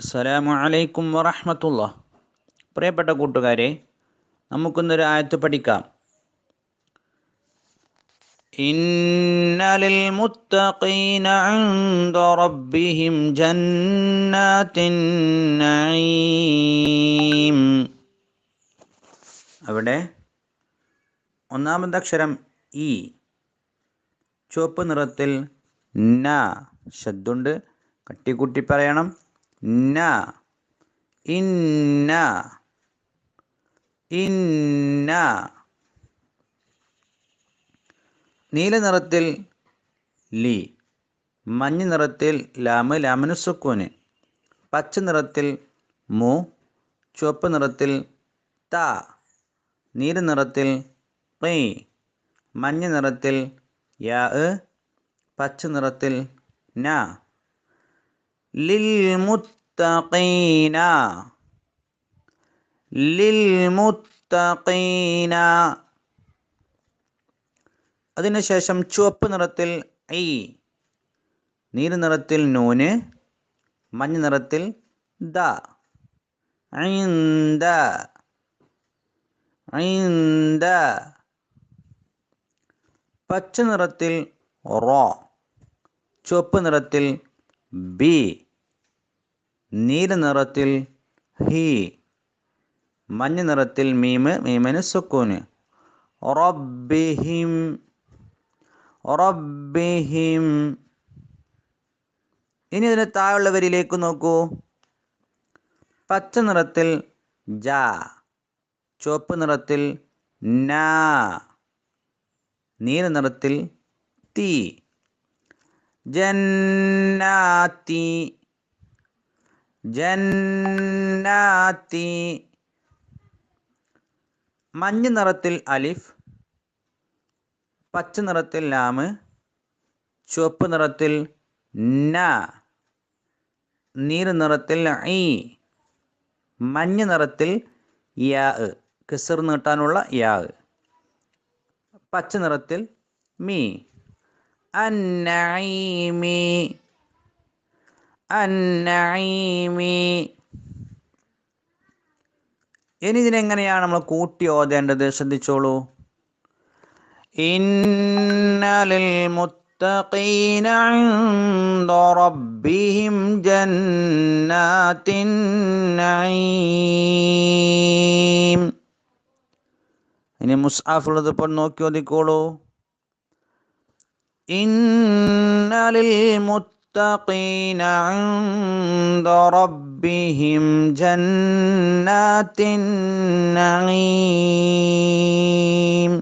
അസ്സലാമു അലൈക്കും വറഹമത്തുള്ള പ്രിയപ്പെട്ട കൂട്ടുകാരെ നമുക്കിന്നൊരു ആയത്ത് പഠിക്കാം. നഈം. അവിടെ ഒന്നാമത്തെ അക്ഷരം ഇ ചുവപ്പ് നിറത്തിൽ ന ശബ്ദുണ്ട് കട്ടിക്കുട്ടി പറയണം. ന ഇന്ന ഇന്ന. നീല നിറത്തിൽ ലി മഞ്ഞ നിറത്തിൽ ലാമ് ലാമിന് പച്ച നിറത്തിൽ മു ചുവപ്പ് നിറത്തിൽ ത. നീല നിറത്തിൽ പൈ മഞ്ഞ നിറത്തിൽ യാ പച്ച നിറത്തിൽ ന. للمتقين للمتقين അതിനുശേഷം ചുവപ്പ് നിറത്തിൽ ഐ നീല നിറത്തിൽ നൂന് മഞ്ഞ നിറത്തിൽ ദ ഐന്ദ ഐന്ദ പച്ച നിറത്തിൽ റോ ചുവപ്പ് നിറത്തിൽ ബി നീല നിറത്തിൽ ഹി മഞ്ഞ നിറത്തിൽ മീമ് മീമന് സുക്കൂന്. റബ്ബിഹിം റബ്ബിഹിം. ഇനി ഇതിന് താഴെയുള്ള വരിയിലേക്ക് നോക്കൂ. പച്ച നിറത്തിൽ ജ ചുവപ്പ് നിറത്തിൽ ന നീല നിറത്തിൽ തീ. ജന്നാത്തി ജന്നാത്തി. മഞ്ഞ നിറത്തിൽ അലിഫ് പച്ച നിറത്തിൽ ലാമ് ചുവപ്പ് നിറത്തിൽ ന നീല നിറത്തിൽ ഈ മഞ്ഞ നിറത്തിൽ യാ കിസർ നീട്ടാനുള്ള യാ പച്ച നിറത്തിൽ മീ. അന്നഈമി അന്നഈമി ഇനി ഇതിനെങ്ങനെയാണ് നമ്മൾ കൂട്ടി ഓതേണ്ടത്? ശ്രദ്ധിച്ചോളൂ. ഇന്നലിൽ മുത്തഖീന റബ്ബിഹിം ജന്നാത്തിൻ നഈം. ഇനി മുസ്ആഫുള്ളത് ഇപ്പോൾ നോക്കി ഓതിക്കോളൂ. إن للمتقين عند ربهم جنات النعيم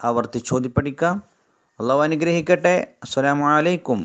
ആവർത്തിച്ചോതി പഠിക്കാം അള്ളാഹു അനുഗ്രഹിക്കട്ടെ അസ്സലാമു അലൈക്കും